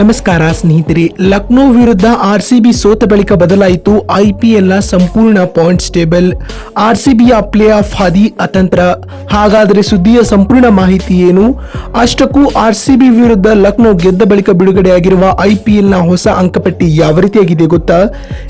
ನಮಸ್ಕಾರ ಸ್ನೇಹಿತರೆ, ಲಕ್ನೋ ವಿರುದ್ಧ ಆರ್ ಸಿ ಬಿ ಸೋತ ಬಳಿಕ ಬದಲಾಯಿತು ಐ ಪಿ ಸಂಪೂರ್ಣ ಪಾಯಿಂಟ್ಸ್ ಟೇಬಲ್ ಆರ್ ಸಿ ಬಿಯ ಪ್ಲೇ ಆಫ್ ಹಾದಿ ಅತಂತ್ರ. ಹಾಗಾದರೆ ಸುದ್ದಿಯ ಸಂಪೂರ್ಣ ಮಾಹಿತಿ ಏನು? ಅಷ್ಟಕ್ಕೂ ಆರ್ ಸಿ ಬಿ ವಿರುದ್ಧ ಲಕ್ನೋ ಗೆದ್ದ ಬಳಿಕ ಬಿಡುಗಡೆಯಾಗಿರುವ ಐ ಪಿ ಎಲ್ನ ಹೊಸ ಅಂಕಪಟ್ಟಿ ಯಾವ ರೀತಿಯಾಗಿದೆ ಗೊತ್ತಾ?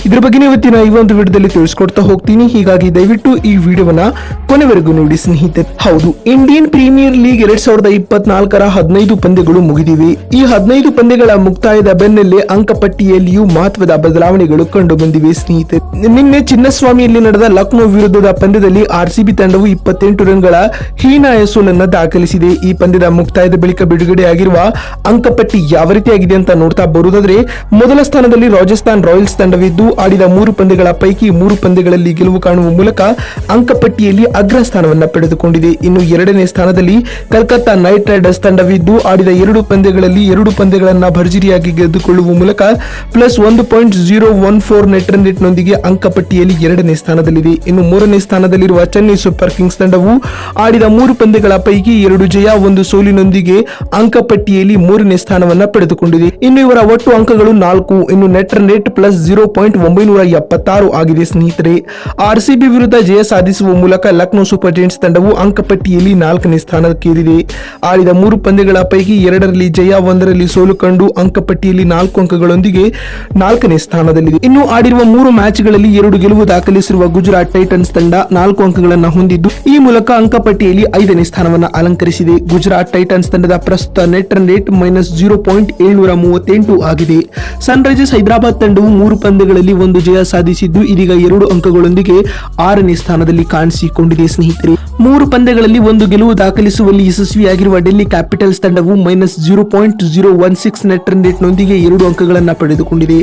ಇದ್ರ ಬಗ್ಗೆ ಇವತ್ತಿನ ಈ ಒಂದು ವಿಡಿಯೋದಲ್ಲಿ ತಿಳಿಸ್ಕೊಡ್ತಾ ಹೋಗ್ತೀನಿ. ಹೀಗಾಗಿ ದಯವಿಟ್ಟು ಈ ವಿಡಿಯೋವನ್ನ ಕೊನೆವರೆಗೂ ನೋಡಿ ಸ್ನೇಹಿತರೆ. ಹೌದು, ಇಂಡಿಯನ್ ಪ್ರೀಮಿಯರ್ ಲೀಗ್ ಎರಡ್ ಸಾವಿರದ ಇಪ್ಪತ್ನಾಲ್ಕರ ಹದಿನೈದು ಪಂದ್ಯಗಳು ಮುಗಿದಿವೆ. ಈ ಹದಿನೈದು ಪಂದ್ಯಗಳ ಮುಕ್ತಾಯದ ಬೆನ್ನಲ್ಲೇ ಅಂಕಪಟ್ಟಿಯಲ್ಲಿಯೂ ಮಹತ್ವದ ಬದಲಾವಣೆಗಳು ಕಂಡು ಬಂದಿವೆ ಸ್ನೇಹಿತರೆ. ನಿನ್ನೆ ಚಿನ್ನಸ್ವಾಮಿಯಲ್ಲಿ ನಡೆದ ಲಕ್ನೋ ವಿರುದ್ಧದ ಪಂದ್ಯದಲ್ಲಿ ಆರ್ಸಿಬಿ ತಂಡವು ಇಪ್ಪತ್ತೆಂಟು ರನ್ಗಳ ಹೀನಾಯ ಸೋಲನ್ನ ದಾಖಲಿಸಿದೆ. ಈ ಪಂದ್ಯದ ಮುಕ್ತಾಯದ ಬಳಿಕ ಬಿಡುಗಡೆಯಾಗಿರುವ ಅಂಕಪಟ್ಟಿ ಯಾವ ರೀತಿಯಾಗಿದೆ ಅಂತ ನೋಡ್ತಾ ಬರುವುದಾದ್ರೆ, ಮೊದಲ ಸ್ಥಾನದಲ್ಲಿ ರಾಜಸ್ಥಾನ್ ರಾಯಲ್ಸ್ ತಂಡವಿದ್ದು, ಆಡಿದ ಮೂರು ಪಂದ್ಯಗಳ ಪೈಕಿ ಮೂರು ಪಂದ್ಯಗಳಲ್ಲಿ ಗೆಲುವು ಕಾಣುವ ಮೂಲಕ ಅಂಕಪಟ್ಟಿಯಲ್ಲಿ ಅಗ್ರ ಸ್ಥಾನವನ್ನ ಪಡೆದುಕೊಂಡಿದೆ. ಇನ್ನು ಎರಡನೇ ಸ್ಥಾನದಲ್ಲಿ ಕಲ್ಕತ್ತಾ ನೈಟ್ ರೈಡರ್ಸ್ ತಂಡವಿದ್ದು, ಆಡಿದ ಎರಡು ಪಂದ್ಯಗಳಲ್ಲಿ ಎರಡು ಪಂದ್ಯಗಳನ್ನ ಭರ್ಜರಿಯಾಗಿ ಗೆದ್ದುಕೊಳ್ಳುವ ಮೂಲಕ ಪ್ಲಸ್ ಒಂದು point zero one four net run ರೇಟ್ನೊಂದಿಗೆ ಅಂಕಪಟ್ಟಿಯಲ್ಲಿ ಎರಡನೇ ಸ್ಥಾನದಲ್ಲಿದೆ. ಇನ್ನು ಮೂರನೇ ಸ್ಥಾನದಲ್ಲಿರುವ ಚೆನ್ನೈ ಸೂಪರ್ ಕಿಂಗ್ಸ್ ತಂಡವು ಆಡಿದ ಮೂರು ಪಂದ್ಯಗಳ ಪೈಕಿ ಎರಡು ಜಯ, ಒಂದು ಸೋಲಿನೊಂದಿಗೆ ಅಂಕಪಟ್ಟಿಯಲ್ಲಿ ಮೂರನೇ ಸ್ಥಾನವನ್ನು ಪಡೆದುಕೊಂಡಿದೆ. ಇನ್ನು ಇವರ ಒಟ್ಟು ಅಂಕಗಳು ನಾಲ್ಕು, ಇನ್ನು net run rate plus zero point ಒಂಬೈನೂರ ಎಪ್ಪತ್ತಾರು ಆಗಿದೆ ಸ್ನೇಹಿತರೆ. ಆರ್ಸಿಬಿ ವಿರುದ್ಧ ಜಯ ಸಾಧಿಸುವ ಮೂಲಕ ಲಕ್ನೋ ಸೂಪರ್ ಜೈಂಟ್ಸ್ ತಂಡವು ಅಂಕಪಟ್ಟಿಯಲ್ಲಿ ನಾಲ್ಕನೇ ಸ್ಥಾನಕ್ಕೇರಿದೆ. ಆಡಿದ ಮೂರು ಪಂದ್ಯಗಳ ಪೈಕಿ ಎರಡರಲ್ಲಿ ಜಯ, ಒಂದರಲ್ಲಿ ಸೋಲು ಕಂಡು ಅಂಕಪಟ್ಟಿಯಲ್ಲಿ ನಾಲ್ಕು ಅಂಕಗಳೊಂದಿಗೆ ನಾಲ್ಕನೇ ಸ್ಥಾನದಲ್ಲಿದೆ. ಇನ್ನು ಆಡಿರುವ ಮೂರು ಮ್ಯಾಚ್ಗಳಲ್ಲಿ ಎರಡು ಗೆಲುವು ದಾಖಲಿಸಿರುವ ಗುಜರಾತ್ ಟೈಟನ್ಸ್ ತಂಡ ನಾಲ್ಕು ಅಂಕಗಳನ್ನು ಹೊಂದಿದ್ದು, ಈ ಮೂಲಕ ಅಂಕಪಟ್ಟಿಯಲ್ಲಿ ಐದನೇ ಸ್ಥಾನವನ್ನು ಅಲಂಕರಿಸಿದೆ. ಗುಜರಾತ್ ಟೈಟನ್ಸ್ ತಂಡದ ಪ್ರಸ್ತುತ net run rate minus zero point ಏಳ್ನೂರ ಮೂವತ್ತೆಂಟು ಆಗಿದೆ. ಸನ್ ರೈಸರ್ಸ್ ಹೈದರಾಬಾದ್ ತಂಡವು ಮೂರು ಪಂದ್ಯಗಳಲ್ಲಿ ಒಂದು ಜಯ ಸಾಧಿಸಿದ್ದು, ಇದೀಗ ಎರಡು ಅಂಕಗಳೊಂದಿಗೆ ಆರನೇ ಸ್ಥಾನದಲ್ಲಿ ಕಾಣಿಸಿಕೊಂಡಿದೆ ಸ್ನೇಹಿತರೆ. ಮೂರು ಪಂದ್ಯಗಳಲ್ಲಿ ಒಂದು ಗೆಲುವು ದಾಖಲಿಸುವಲ್ಲಿ ಯಶಸ್ವಿಯಾಗಿರುವ ಡೆಲ್ಲಿ ಕ್ಯಾಪಿಟಲ್ಸ್ ತಂಡವು minus zero point zero one six net run ರೇಟ್ನೊಂದಿಗೆ ಎರಡು ಅಂಕಗಳನ್ನು ಪಡೆದುಕೊಂಡಿದೆ.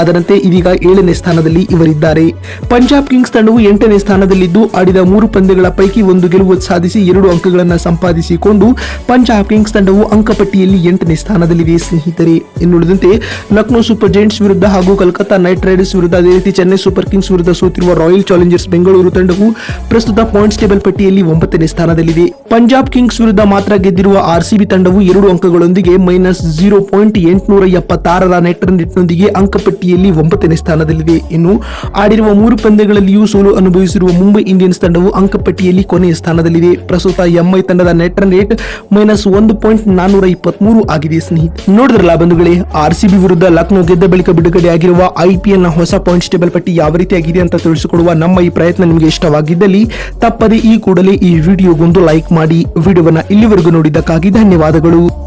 ಅದರಂತೆ ಇದೀಗ ಏಳನೇ ಸ್ಥಾನದಲ್ಲಿ ಇವರಿದ್ದಾರೆ. ಪಂಜಾಬ್ ಕಿಂಗ್ಸ್ ತಂಡವು ಎಂಟನೇ ಸ್ಥಾನದಲ್ಲಿದ್ದು ಆಡಿದ ಮೂರು ಪಂದ್ಯಗಳ ಪೈಕಿ ಒಂದು ಗೆಲುವು ಸಾಧಿಸಿ ಎರಡು ಅಂಕಗಳನ್ನು ಸಂಪಾದಿಸಿಕೊಂಡು ಪಂಜಾಬ್ ಕಿಂಗ್ಸ್ ತಂಡವು ಅಂಕಪಟ್ಟಿಯಲ್ಲಿ ಎಂಟನೇ ಸ್ಥಾನದಲ್ಲಿದೆ. ಸ್ನೇಹಿತರೆ, ಇನ್ನುಳಿದಂತೆ ಲಕ್ನೋ ಸೂಪರ್ ಜೈಂಟ್ಸ್ ವಿರುದ್ಧ ಹಾಗೂ ಕಲ್ಕತ್ತಾ ನೈಟ್ ರೈಡರ್ಸ್ ವಿರುದ್ಧ ಅದೇ ರೀತಿ ಚೆನ್ನೈ ಸೂಪರ್ ಕಿಂಗ್ಸ್ ವಿರುದ್ಧ ಸೋತಿರುವ ರಾಯಲ್ ಚಾಲೆಂಜರ್ಸ್ ಬೆಂಗಳೂರು ತಂಡವು ಪ್ರಸ್ತುತ ಪಾಯಿಂಟ್ಸ್ ಟೇಬಲ್ ಪಟ್ಟಿಯಲ್ಲಿ ಒಂಬತ್ತನೇ ಸ್ಥಾನದಲ್ಲಿದೆ. ಪಂಜಾಬ್ ಕಿಂಗ್ಸ್ ವಿರುದ್ಧ ಮಾತ್ರ ಗೆದ್ದಿರುವ ಆರ್ಸಿಬಿ ತಂಡವು ಎರಡು ಅಂಕಗಳೊಂದಿಗೆ ಮೈನಸ್ ಜೀರೋ ಪಾಯಿಂಟ್ ಎಂಟುನೂರ ಎಪ್ಪತ್ತಾರರ ನೆಟ್ ರನ್ ರೇಟ್ನೊಂದಿಗೆ ಅಂಕಪಟ್ಟಿಯಲ್ಲಿ ಒಂಬತ್ತನೇ ಸ್ಥಾನದಲ್ಲಿದೆ. ಇನ್ನು ಆಡಿರುವ ಮೂರು ಪಂದ್ಯಗಳಲ್ಲಿಯೂ ಸೋಲು ಅನುಭವಿಸಿರುವ ಮುಂಬೈ ಇಂಡಿಯನ್ಸ್ ತಂಡವು ಅಂಕಪಟ್ಟಿಯಲ್ಲಿ ಕೊನೆಯ ಸ್ಥಾನದಲ್ಲಿದೆ. ಪ್ರಸ್ತುತ ಎಂಐ ತಂಡದ ನೆಟ್ ರನ್ ರೇಟ್ ಮೈನಸ್ ಒಂದು ಪಾಯಿಂಟ್ ನಾನ್ನೂರ ಇಪ್ಪತ್ಮೂರು ಆಗಿದೆ ಸ್ನೇಹಿತ ನೋಡಿದ್ರಲ್ಲ ಬಂಧುಗಳೇ, ಆರ್ಸಿಬಿ ವಿರುದ್ಧ ಲಕ್ನೋ ಗೆದ್ದ ಬಳಿಕ ಬಿಡುಗಡೆಯಾಗಿರುವ ಐಪಿಎಲ್ನ ಹೊಸ ಪಾಯಿಂಟ್ಸ್ ಟೇಬಲ್ ಪಟ್ಟಿ ಯಾವ ರೀತಿಯಾಗಿದೆ ಅಂತ ತಿಳಿಸಿಕೊಡುವ ನಮ್ಮ ಈ ಪ್ರಯತ್ನ ನಿಮಗೆ ಇಷ್ಟವಾಗಿದ್ದಲ್ಲಿ ತಪ್ಪದೆ ಈ ಕೂಡಲೇ ಈ ವಿಡಿಯೋಗೊಂದು ಲೈಕ್ ಮಾಡಿ ವಿಡಿಯೋವನ್ನ ಇಲ್ಲಿವರೆಗೂ ನೋಡಿದ್ದಕ್ಕಾಗಿ ಧನ್ಯವಾದಗಳು.